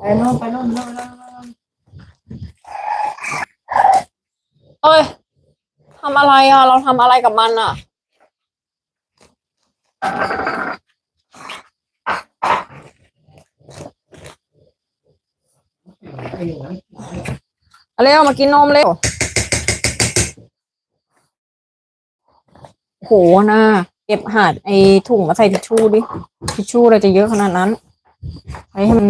ไปโน่นไปโน่นโน่นโน่นโน่นเอ้ยทำอะไรอะ เราทำอะไรกับมันอะเอาเร็วมากินนมเร็ว โหนะเก็บหาดไอ้ถุงมาใส่ทิชชู่ดิ ทิชชู่อะไรจะเยอะขนาดนั้นไอ้ให้มัน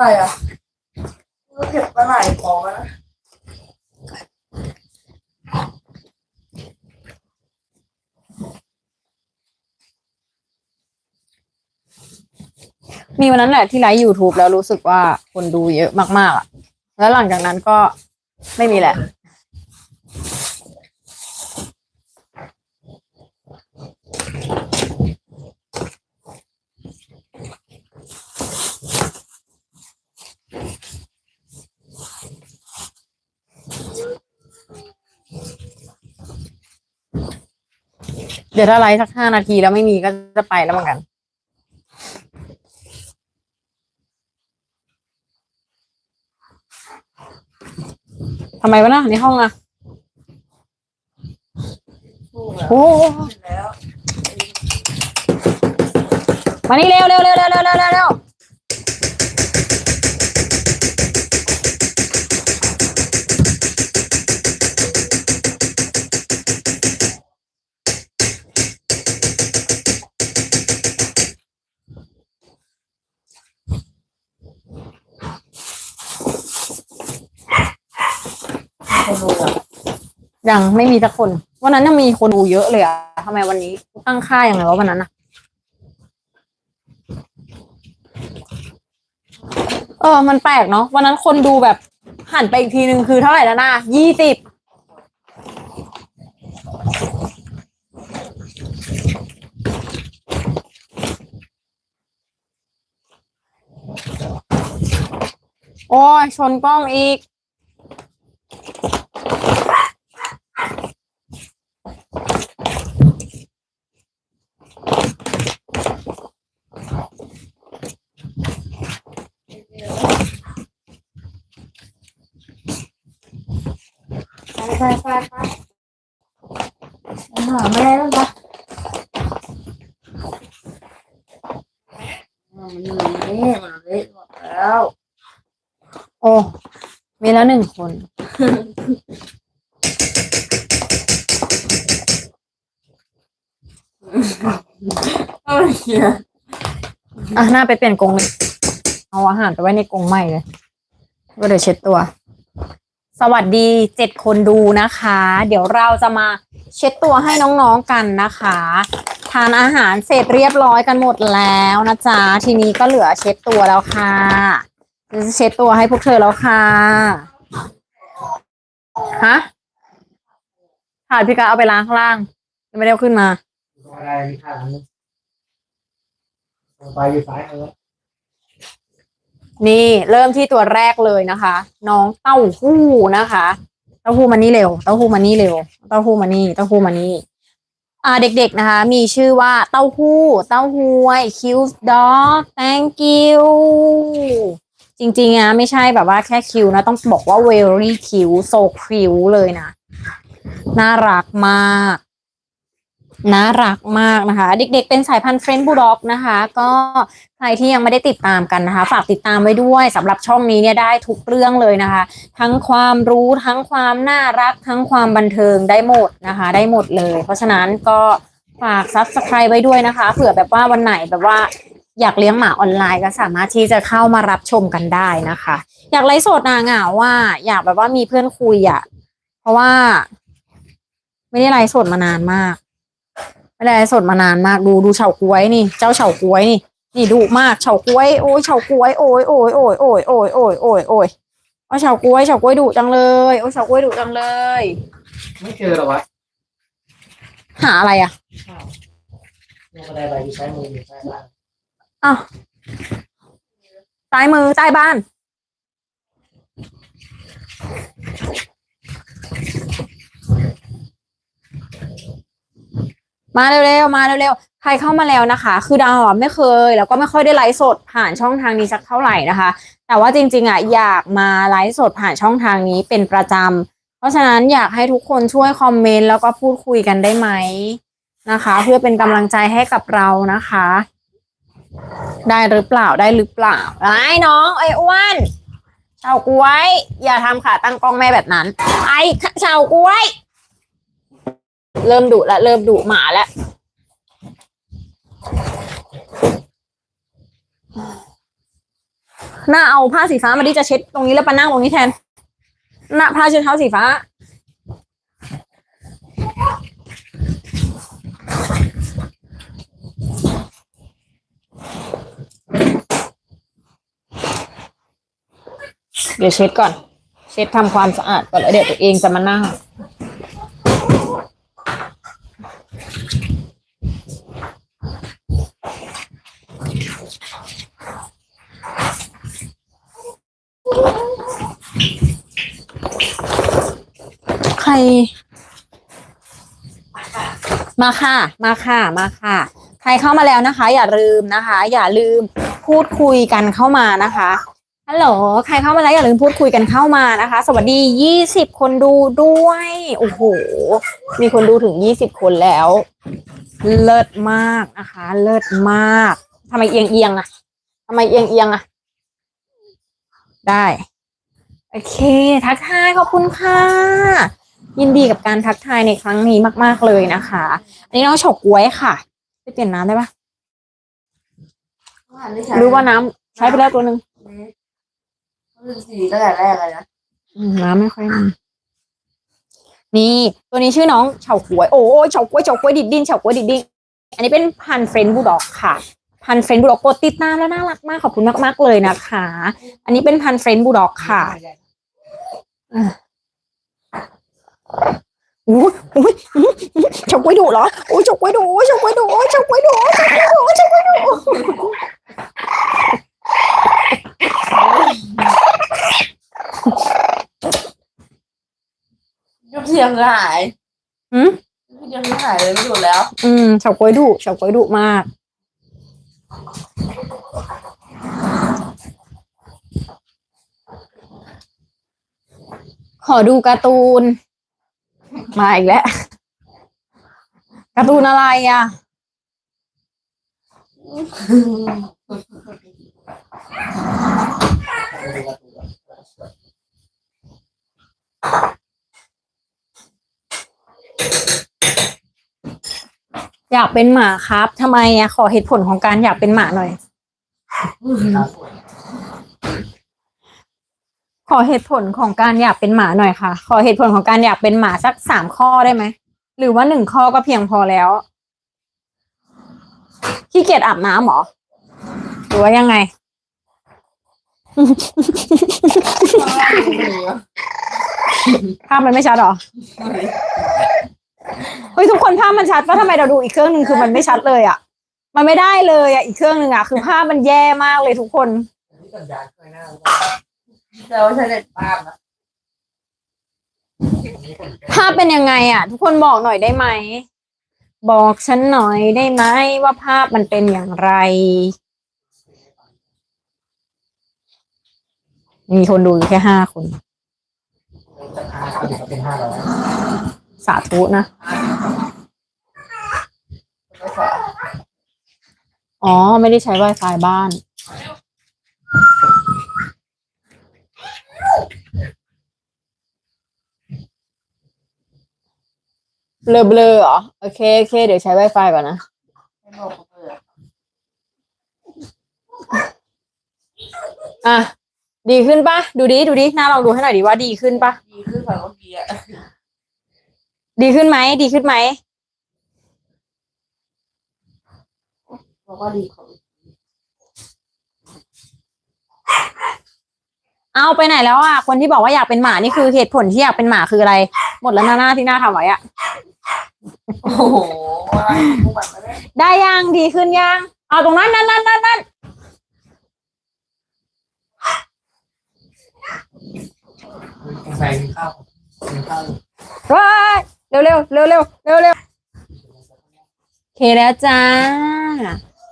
อะไรอะเราเก็บมาหลายของแล้วนะมีวันนั้นแหละที่ไลฟ์ YouTube แล้วรู้สึกว่าคนดูเยอะมากๆอะแล้วหลังจากนั้นก็ไม่มีแหละ ดี๋ยวถ้าไลฟ์สักห้านาทีแล้วไม่มีก็จะไปแล้วเหมือนกัน ทำไมวะนะในห้องอะโอ้โหมานี่เร็วเร็วเร็วเร็วเร็วเร็ว ยังไม่มีสักคน วันนั้นยังมีคนดูเยอะเลยอะทำไมวันนี้ตั้งค่าอย่างไรวะวันนั้นอะเออ มันแปลกเนาะ วันนั้นคนดูแบบหันไปอีกทีหนึ่งคือเท่าไหร่แล้วนะยี่สิบโอ้ยชนกล้องอีก ไปไปไปไปหาแม่แล้วปะมันนี่มันเละหมดแล้วโอ้มีแล้วหนึ่งคนเออเหี้ยอะหน้าไปเปลี่ยนกรงเลยเอาอาหารไปไว้ในกรงใหม่เลยก็เดี๋ยวเช็ดตัว สวัสดีเจ็ดคนดูนะคะ เดี๋ยวเราจะมาเช็ดตัวให้น้องๆกันนะคะ ทานอาหารเสร็จเรียบร้อยกันหมดแล้วนะจ๊ะ ทีนี้ก็เหลือเช็ดตัวแล้วค่ะจะเช็ดตัวให้พวกเธอแล้วค่ะฮะถ่ายพี่กาเอาไปล้างข้างล่างยังไม่ได้เอาขึ้นมาอะไรมีทางนี้ไปอยู่ซ้ายมือ นี่เริ่มที่ตัวแรกเลยนะคะ น้องเต้าหู้นะคะเต้าหู้มานี่เร็วเต้าหู้มานี่เร็วเต้าหู้มานี่เต้าหู้มานี่อ่าเด็กๆนะคะ มีชื่อว่าเต้าหู้ เต้าหู้ไอคิวดอ thank you จริงๆอะไม่ใช่แบบว่าแค่คิวนะ ต้องบอกว่า very cute so cute เลยนะ น่ารักมาก น่ารักมากนะคะ เด็กๆเป็นสายพันธุ์เฟรนด์บูลด็อกนะคะ ก็ใครที่ยังไม่ได้ติดตามกันนะคะ ฝากติดตามไว้ด้วยสำหรับช่องนี้เนี่ยได้ทุกเรื่องเลยนะคะ ทั้งความรู้ทั้งความน่ารัก ทั้งความบันเทิงได้หมดนะคะ ได้หมดเลย เพราะฉะนั้นก็ฝากซับสไคร b ไว้ด้วยนะคะเผื่อแบบว่าวันไหนแบบว่าอยากเลี้ยงหมาออนไลน์ก็สามารถที่จะเข้ามารับชมกันได้นะคะ อยากไลฟ์สดนางเหงาว่า อยากแบบว่ามีเพื่อนคุยอะเพราะว่า ไม่ได้ไลฟ์สดมานานมาก ไม่ได้ไลฟ์สดมานานมากดูดูเฉาก้วยนี่ เจ้าเฉาก้วยนี่ นี่ดุมากเฉาก้วยโอ้ยเฉาก้วยโอ้ยโอ้ยโอ้ยโอ้ยโอ้ยโอ้ยโอ้ยโอ้ยว่าเฉาก้วยเฉาก้วยดุจังเลยโอ้ยเฉาก้วยดุจังเลย ไม่เจอหรอวะหาอะไรอะนี่ก็ได้อะไรอยู่ซ้ายมืออยู่ซ้ายล่างอ้าวใต้มือใต้บ้าน มาเร็วๆมาเร็วๆใครเข้ามาแล้วนะคะ คือดาวอะไม่เคย แล้วก็ไม่ค่อยได้ไลฟ์สดผ่านช่องทางนี้สักเท่าไหร่นะคะ แต่ว่าจริงๆอะอยากมาไลฟ์สดผ่านช่องทางนี้เป็นประจำเพราะฉะนั้นอยากให้ทุกคนช่วยคอมเมนต์แล้วก็พูดคุยกันได้ไหมนะคะ เพื่อเป็นกำลังใจให้กับเรานะคะ ได้หรือเปล่าได้หรือเปล่าไอ้น้องไอ้อ้วนเฉาก้วย อย่าทำขาตั้งกล้องแม่แบบนั้น ไอ้เฉาก้วย เริ่มดุละเริ่มดุหมาแล้วหน้าเอาผ้าสีฟ้ามาดิจะเช็ดตรงนี้แล้วปนั่งตรงนี้แทน หน้าผ้าเช็ดเท้าสีฟ้า เดี๋ยวเช็ดก่อน เช็ดทำความสะอาดก่อนแล้วเดี๋ยวตัวเองจะมานั่ง ร มาค่ะ มาค่ะ มาค่ะ ใครเข้ามาแล้วนะคะ อย่าลืมนะคะ อย่าลืมพูดคุยกันเข้ามานะคะฮัลโหลใครเข้ามาแล้วอย่าลืมพูดคุยกันเข้ามานะคะ สวัสดียี่สิบคนดูด้วย โอ้โห มีคนดูถึงยี่สิบคนแล้ว เลิศมากนะคะ เลิศมากทำไมเอียงเอียงอะทำไมเอียงเอียงอะได้ โอเค ทักทายขอบคุณค่ะ ยินดีกับการทักทายในครั้งนี้มาก ๆ เลยนะคะ อันนี้น้องเฉาก๊วยค่ะไปเปลี่ยนน้ำได้ปะหรือว่าน้ำใช้ไปแล้วตัวหนึ่งนี่สีตั้งแต่แรกเลยนะอืมน้ำไม่ค่อยมีนี่ตัวนี้ชื่อน้องเฉาก๊วย โอ้ยเฉาก๊วยเฉาก๊วยดิดดินเฉาก๊วยดิดดินอันนี้เป็นพันธุ์เฟรนด์บูลด็อกค่ะ พันธุ์เฟรนด์บูลด็อกกดติดตามแล้วน่ารักมากขอบคุณมากๆเลยนะคะ อันนี้เป็นพันธุ์เฟรนด์บูลด็อกค่ะ อู้หูเฉาก๊วยดุเหรอโอ้ยเฉาก๊วยดุโอ้ยเฉาก๊วยดุโอ้ยเฉาก๊วยดุโอ้ยเฉาก๊วยดุโอ้ยเฉาก๊วยดุยุบเสียงหายอืมยุบเสียงหายเลยไม่ดูแล้ว อืมเฉาก๊วยดุเฉาก๊วยดุมากขอดูการ์ตูน มาอีกแล้วการ์ตูนอะไรอะ อยากเป็นหมาครับทำไมอะขอเหตุผลของการอยากเป็นหมาหน่อย ขอเหตุผลของการอยากเป็นหมาหน่อยค่ะ ขอเหตุผลของการอยากเป็นหมาสักสามข้อได้ไหม หรือว่าหนึ่งข้อก็เพียงพอแล้ว ขี้เกียจอาบน้ำหรอ หรือว่ายังไง ภาพมันไม่ชัดหรอ เฮ้ยทุกคนภาพมันชัดปะทำไมเราดูอีกเครื่องหนึ่งคือมันไม่ชัดเลยอะ มันไม่ได้เลยอะอีกเครื่องหนึ่งอะคือภาพมันแย่มากเลยทุกคน เคยหน้าแต่ว่าใช้เน็ตป้ามนะภาพเป็นยังไงอะ ทุกคนบอกหน่อยได้ไหม บอกฉันหน่อยได้ไหมว่าภาพมันเป็นอย่างไร มีคนดูอยู่แค่ห้าคน สาธุนะ อ๋อ ไม่ได้ใช้ Wi-Fi บ้าน เบลอเบลอเหรอ โอเค โอเค เดี๋ยวใช้ Wi-Fi ก่อนนะ ไม่บอกเขาเลยอะ ดีขึ้นปะดูดิ ดูดิหน้าลองดูให้หน่อยดิว่าดีขึ้นปะดีขึ้นกว่าเมื่อกี้อะดีขึ้นไหม ดีขึ้นไหม บอกว่าดีของ เอาไปไหนแล้วอะคนที่บอกว่าอยากเป็นหมานี่คือเหตุผลที่อยากเป็นหมาคืออะไร หมดแล้วหน้าหน้าที่หน้าทำไว้อะโอ้โหอะไรพวกมันไม่ได้ได้ยังดีขึ้นยังเอาตรงนั้นนั่นนั่นนั่นนั่นใส่ข้าวกินข้าวว้ายเร็วเร็วเร็วเร็วเร็วเร็วเคแล้วจ้า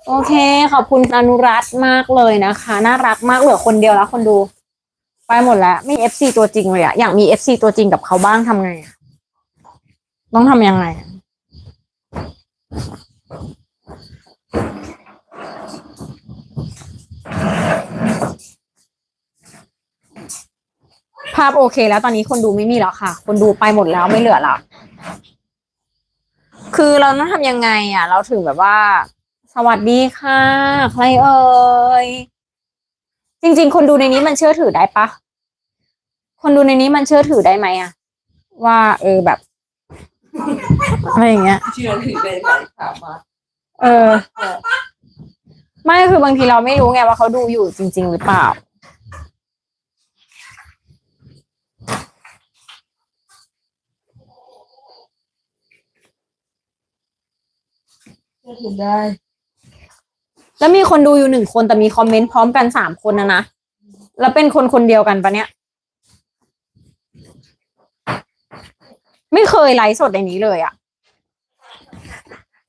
โอเค ขอบคุณอนุรัตน์มากเลยนะคะ น่ารักมากเหลือคนเดียวแล้วคนดู ไปหมดแล้ว ไม่มี FC ตัวจริงเลยอะอยากมี FC ตัวจริงกับเขาบ้างทำไงอะต้องทำยังไงภาพโอเคแล้วตอนนี้คนดูไม่มีแล้วค่ะ คนดูไปหมดแล้วไม่เหลือแล้ว คือเราต้องทำยังไง อะ เราถึงแบบว่า สวัสดีค่ะ ใครเอ่ย จริง ๆ คนดูในนี้มันเชื่อถือได้ปะคนดูในนี้มันเชื่อถือได้ไหมอะว่า เออแบบ อะไรอย่างเงี้ย เชื่อถือได้ไหมถามมาเออ ไม่คือบางทีเราไม่รู้ไงว่าเขาดูอยู่จริง ๆ หรือเปล่า เชื่อถือได้ แล้วมีคนดูอยู่หนึ่งคนแต่มีคอมเมนต์พร้อมกันสามคนนะนะ แล้วเป็นคนคนเดียวกันปะเนี่ย ไม่เคยไลฟ์สดในนี้เลยอะ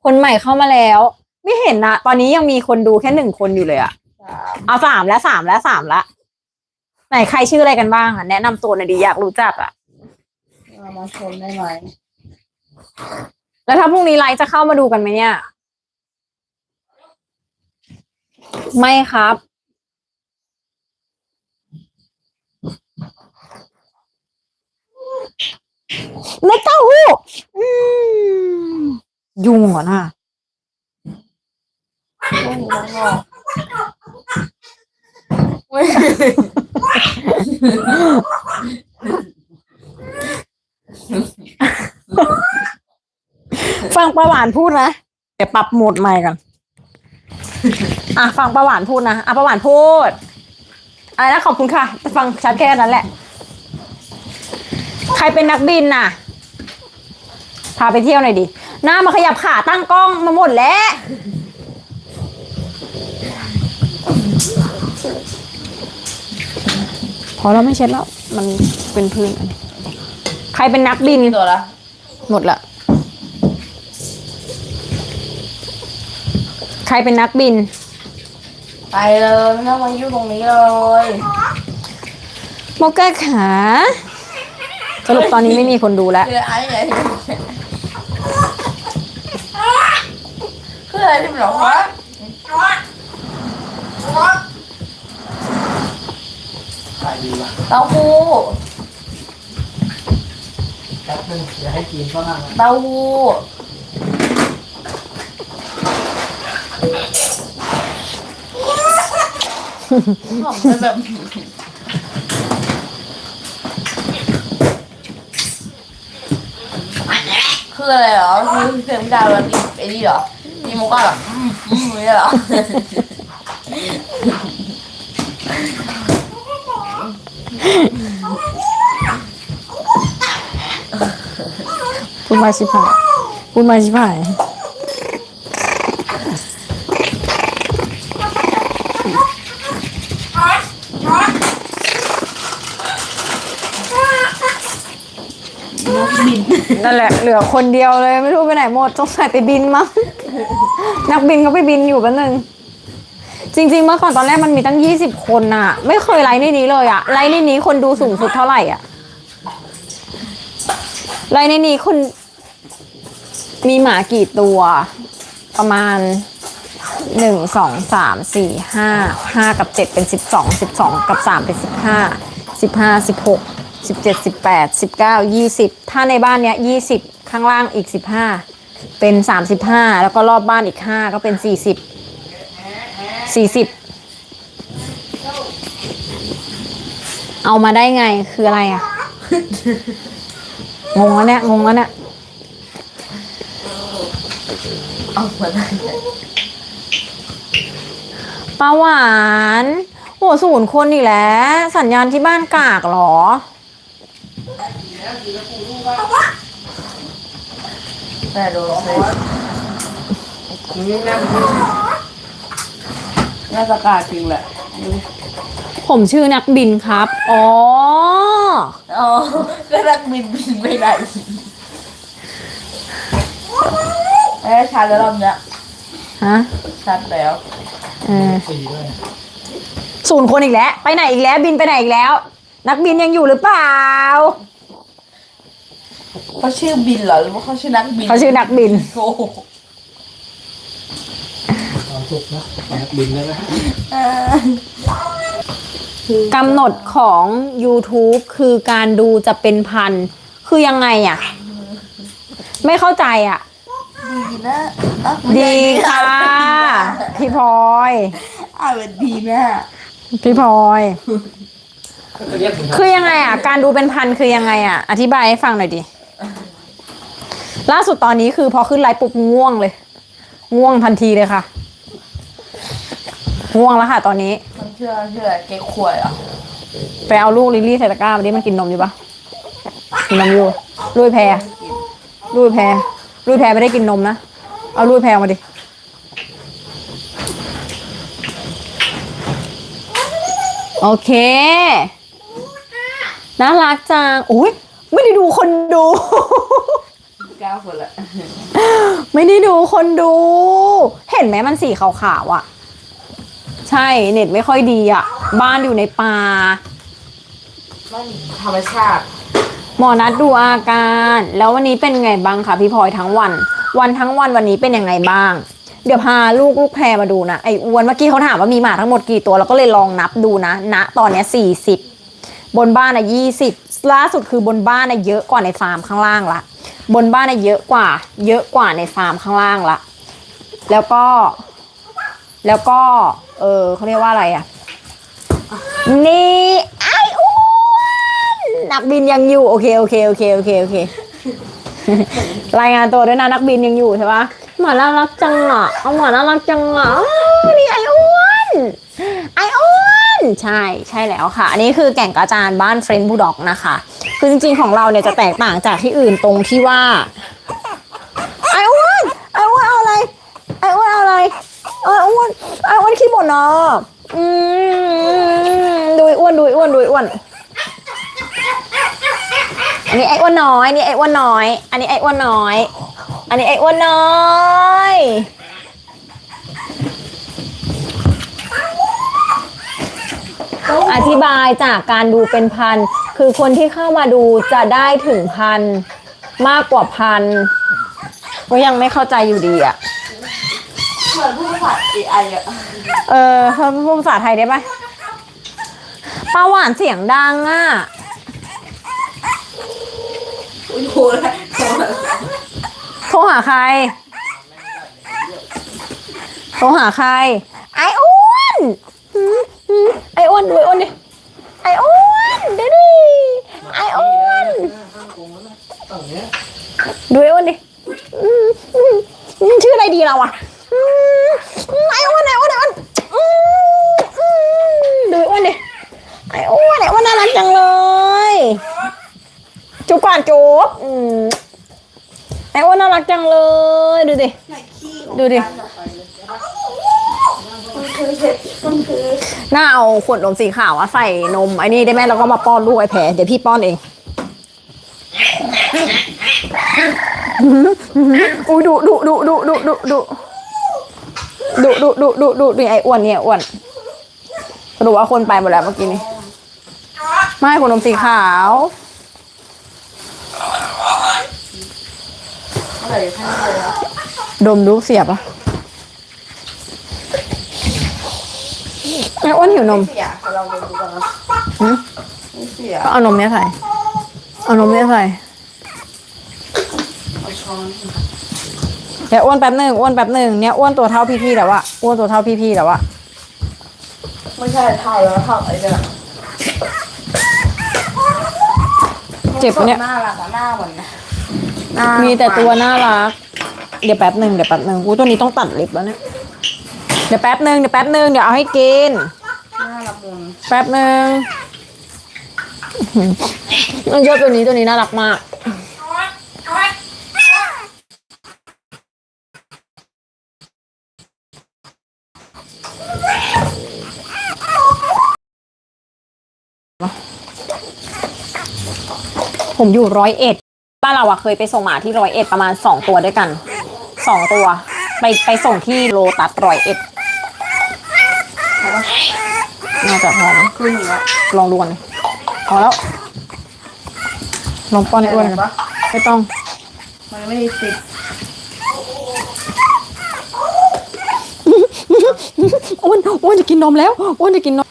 คนใหม่เข้ามาแล้ว ไม่เห็นนะตอนนี้ยังมีคนดูแค่หนึ่งคนอยู่เลยอะสามเอาสามแล้วสามแล้วสามละไหนใครชื่ออะไรกันบ้างอะแนะนำตัวหน่อยดีอยากรู้จักอะเรามาชมได้ไหมแล้วถ้าพรุ่งนี้ไลฟ์จะเข้ามาดูกันไหมเนี่ย ไม่ครับ เม็ดเต้าหู้ยุงเหรอน่ะฟังประหวานพูดนะ เดี๋ยวปรับโหมดใหม่กัน อะฟังประหวานพูดนะอะประหวานพูดอะไรนะขอบคุณค่ะฟังชัดแค่นั้นแหละ ใครเป็นนักบินน่ะ พาไปเที่ยวหน่อยดิ หน้ามาขยับขาตั้งกล้องมาหมดแล้วพอแล้วไม่เช็ดแล้ว มันเป็นพื้น ใครเป็นนักบิน ตัวละ หมดละ ใครเป็นนักบิน ไปเลยไม่ต้องมาอยู่ตรงนี้เลยโมกเกอร์ขาสรุปตอนนี้ไม่มีคนดูแล้ว คืออะไรไงคืออะไรที่มันหรอวะไปดีว่ะเต้าหู้แป๊บนึงเดี๋ยวให้กินก็นั่งนะเต้าหู้ หอมเป็นแบบคืออะไรเหรอคือเสียงดาวแล้วกินไอ้นี่เหรอมีมุกอะเหรออืมอืมนี่เหรอพูดมาชิบหายพูดมาชิบหาย นั่นแหละเหลือคนเดียวเลยไม่รู้ไปไหนหมดต้องใส่ไปบินมั้ง นักบินเขาไปบินอยู่แป๊บนึง จริง ๆ เมื่อก่อนตอนแรกมันมีตั้งยี่สิบคนน่ะ ไม่เคยไลฟ์ในนี้เลยอะไลฟ์ในนี้คนดูสูงสุดเท่าไหร่อะไลฟ์ในนี้คน มีหมากี่ตัว ประมาณหนึ่งสองสามสี่ห้าห้ากับเจ็ดเป็นสิบสองสิบสองกับสามเป็นสิบห้าสิบห้าสิบหก สิบเจ็ดสิบแปดสิบเก้ายี่สิบถ้าในบ้านเนี้ยยี่สิบข้างล่างอีกสิบห้าเป็นสามสิบห้าแล้วก็รอบบ้านอีกห้าก็เป็นสี่สิบสี่สิบเอามาได้ไงคืออะไรอะ งงแล้วเนี่ยงงแล้วเนี่ยเอามาได้ป้าหวานโหศูนย์คนอีกแล้ว สัญญาณที่บ้านกากเหรอ แต่โดนเซ็น่าจะกล้าจริงแหละผมชื่อนักบินครับ อ๋อ อ๋อ ก็นักบินบินไม่ได้เอ้ยชาร์จแล้วรอบเนี้ยฮะชาร์จแล้วเออฟรีด้วยศูนย์คนอีกแล้ว ไปไหนอีกแล้ว บินไปไหนอีกแล้ว นักบินยังอยู่หรือเปล่า เขาชื่อบินเหรอหรือว่าเขาชื่อนักบินเขาชื่อนักบิน โอ้โหความสุขนะนักบินแล้วนะเออกำหนดของ YouTube คือการดูจะเป็นพัน คือยังไงอะ ไม่เข้าใจอะ ดีนะนักบินดีค่ะ พี่พลอย อ่าเป็นดีนะพี่พลอยก็เรียกคุณคือยังไงอะ การดูเป็นพันคือยังไงอะ อธิบายให้ฟังหน่อยดิ ล่าสุดตอนนี้คือพอขึ้นไลฟ์ปุ๊บง่วงเลย ง่วงทันทีเลยค่ะ ง่วงแล้วค่ะ ตอนนี้ มันชื่อชื่ออะไรเก๊กขวยเหรอะไปเอาลูกลิลลี่ใส่ตะกร้ามาดิมันกินนมอยู่ปะกินนมอยู่ลุยแพรลุยแพรลุยแพรไม่ได้กินนมนะ เอาลุยแพรมาดิ โอเค น่ารักจังอุ้ย ไม่ได้ดูคนดู เก้าคนละไม่ได้ดูคนดู เห็นไหมมันสีขาวๆอะ ใช่เน็ตไม่ค่อยดีอะ บ้านอยู่ในป่ามันธรรมชาติ หมอนัดดูอาการ แล้ววันนี้เป็นไงบ้างคะพี่พลอยทั้งวัน วันทั้งวันวันนี้เป็นยังไงบ้าง เดี๋ยวพาลูกลูกแพรมาดูนะไอ้อ้วนเมื่อกี้เขาถามว่ามีหมาทั้งหมดกี่ตัวเราก็เลยลองนับดูนะณตอนเนี้สี่สิบบนบ้านอะยี่สิบ ล่าสุดคือบนบ้านอะเยอะกว่าในฟาร์มข้างล่างละบนบ้านอะเยอะกว่า เยอะกว่าในฟาร์มข้างล่างละแล้วก็ แล้วก็ เออเขาเรียกว่าอะไรอะ นี่ไอ้อ้วนนักบินยังอยู่ โอเคโอเคโอเคโอเคโอเค รายงานตัวด้วยนะนักบินยังอยู่ใช่ปะหมาน่ารักจังอะเอาหมาน่ารักจังอะอ้าวนี่ไอ้อ้วนไอ้อ้วน ใช่ใช่แล้วค่ะ อันนี้คือแก่งกระจานบ้านเฟรนด์บูด็อกนะคะ คือจริงๆของเราเนี่ยจะแตกต่างจากที่อื่นตรงที่ว่าไอ้อ้วนไอ้อ้วนเอาอะไรไอ้อ้วนเอาอะไรไอ้อ้วนไอ้อ้วนขี้บ่นเนาะอืมดูอ้วนดูอ้วนดูอ้อ้วนอันนี้ไอ้อ้วนน้อยอันนี้ไอ้อ้วนน้อย อันนี้ไอ้อ้วนน้อย อันนี้ไอ้อ้วนน้อย อธิบายจากการดูเป็นพัน คือคนที่เข้ามาดูจะได้ถึงพันมากกว่าพัน ก็ยังไม่เข้าใจอยู่ดีอะ เหมือนผู้ผัด AI อะเออเพิ่มพูดภาษาไทยได้ปะป้าหวานเสียงดังอะ อุ้ยโหแล้วโทรหาใคร โทรหาใคร ไอ้อ้วนหืมหืม ไออ้วนดูไออ้วนดิไออ้วนดูดิไออ้วนตรงเนี้ยดูไอ้อ้วนดิอืมอืมชื่ออะไรดีเราอะอืมไออ้วนไออ้วนไออ้วนดูไออ้วนดิไออ้วนไออ้วนน่ารักจังเลยจุบก่อนจุบอืมไออ้วนน่ารักจังเลย ดูดิดูดิ น่าเอาขวดนมสีขาวอะใส่นมไอ้นี่ได้ไหมแล้วก็มาป้อนลูกไอ้แผลเดี๋ยวพี่ป้อนเองอุ้ยดุดุดุดุดุดุดุดุดุดุดุดุดุไอ้อ้วนเนี่ยอ้วนสรุปว่าคนไปหมดแล้วเมื่อกี้นี้ไม่ขวดนมสีขาวดมดูเสียบอะ ไอ้อ้วนหิวนมเสียเราไปดูกันนะหืมไม่เสียก็เอานมเนี้ยใส่ เอานมเนี้ยใส่เอาช้อนเดี๋ยวอ้วนแป๊บหนึ่งอ้วนแป๊บหนึ่งเนี่ยอ้วนตัวเท่าพี่ๆแล้วอะอ้วนตัวเท่าพี่ๆแล้วอะไม่ใช่เท่าแล้วเท่าไอ้เนี่ยเจ็บปะเนี่ย หน้ารักอะหน้าเหมือนหน้ามีแต่ตัวน่ารัก เดี๋ยวแป๊บหนึ่งเดี๋ยวแป๊บหนึ่งกูตัวนี้ต้องตัดเล็บแล้วเนี่ย เดี๋ยวแป๊บหนึ่งเดี๋ยวแป๊บหนึ่งเดี๋ยวเอาให้กินหน้าละมุนแป๊บหนึ่งอื้อหือเยอะตัวนี้ตัวนี้น่ารักมาก ผมอยู่ร้อยเอ็ดบ้านเราอะเคยไปส่งหมาที่ร้อยเอ็ดประมาณสองตัวด้วยกันสองตัว ไปไปส่งที่โลตัสร้อยเอ็ดใช่ปะน่าจะพอนะขึ้นอยู่แล้วลองดูกันพอแล้วลองป้อนให้อ้วนใช่กันปะไม่ต้อง มันไม่ได้ติดอ้วนอ้วนจะกินนมแล้วอ้วนจะกินนม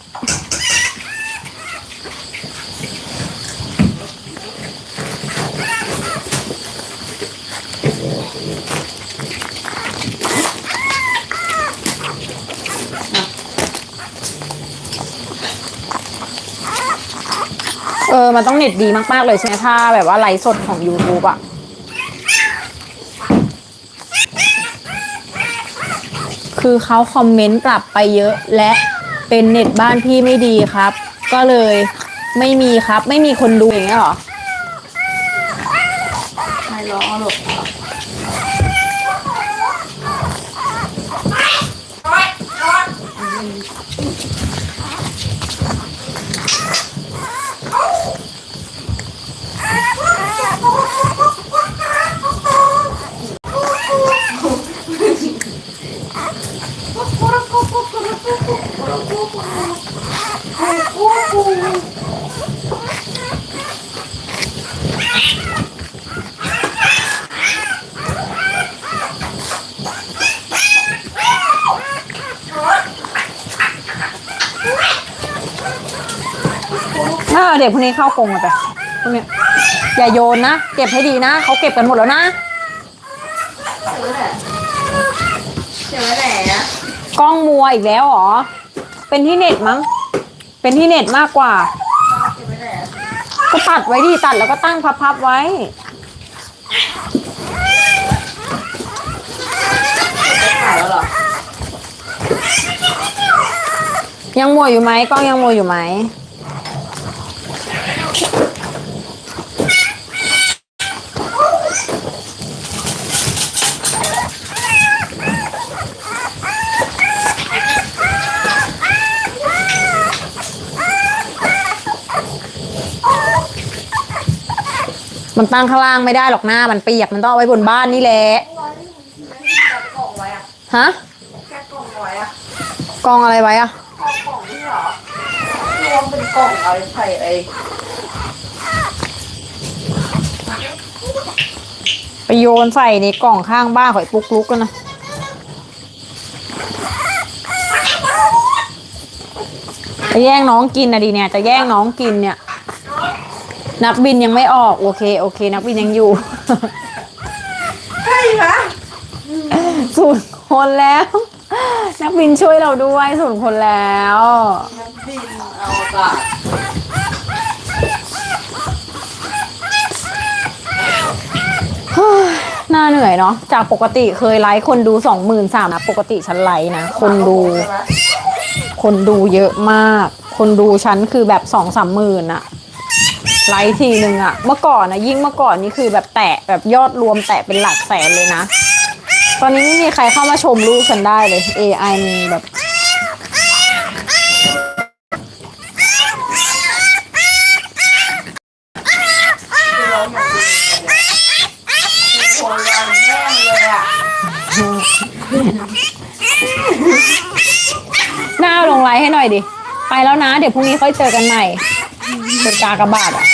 มันต้องเน็ตดีมาก ๆ เลยใช่ไหมถ้าแบบว่าไลฟ์สดของ YouTube อะคือเขาคอมเมนต์กลับไปเยอะและเป็นเน็ตบ้านพี่ไม่ดีครับ ก็เลยไม่มีครับ ไม่มีคนดูอย่างเงี้ยหรอไม่ร้องหรอก เด็กพวกนี้เข้ากรงกันไปพวกเนี้ยอย่าโยนนะ เก็บให้ดีนะเขาเก็บกันหมดแล้วนะเจอไหนอะกล้องมัวอีกแล้วเหรอ เป็นที่เน็ตมั้ง เป็นที่เน็ตมากกว่าเจอไหนอะก็ตัดไว้ดีตัดแล้วก็ตั้งพับๆไว้ถ่ายแล้วเหรอยังมัวอยู่ไหมกล้องยังมัวอยู่ไหม มันตั้งข้างล่างไม่ได้หรอกหน้ามันเปียกมันต้องเอาไว้บนบ้านนี่แหละแกะกล่องไว้อะฮะแกะกล่องไว้อะกองอะไรไว้อะกล่องนี่เหรอรวมเป็นกล่องอะไรใส่ไอ้ไปโยนใส่ในกล่องข้างบ้านข่อยปุ๊กลุกกันนะจะแย่งน้องกินนะดีเนี่ย จะแย่งน้องกินเนี่ย นักบินยังไม่ออก โอเค โอเค นักบินยังอยู่ ใช่ปะสูญคนแล้ว นักบินช่วยเราด้วยสูญคนแล้วมันบินเอาอากาศน่าเหนื่อยเนาะจากปกติเคยไลฟ์คนดูสองหมื่นสามนะปกติฉันไลฟ์นะ คนดูใช่ไหมคนดูเยอะมาก คนดูฉันคือแบบสองสามหมื่นอะ ไลฟ์ทีหนึ่งอะเมื่อก่อนนะยิ่งเมื่อก่อนนี่คือแบบแตะแบบยอดรวมแตะเป็นหลักแสนเลยนะ ตอนนี้ไม่มีใครเข้ามาชมลูกฉันได้เลย AI มันแบบคนวันแม่งเลยอะหน้าลงไลฟ์ให้หน่อยดิ ไปแล้วนะ เดี๋ยวพรุ่งนี้ค่อยเจอกันใหม่เป็นกากบาทอะ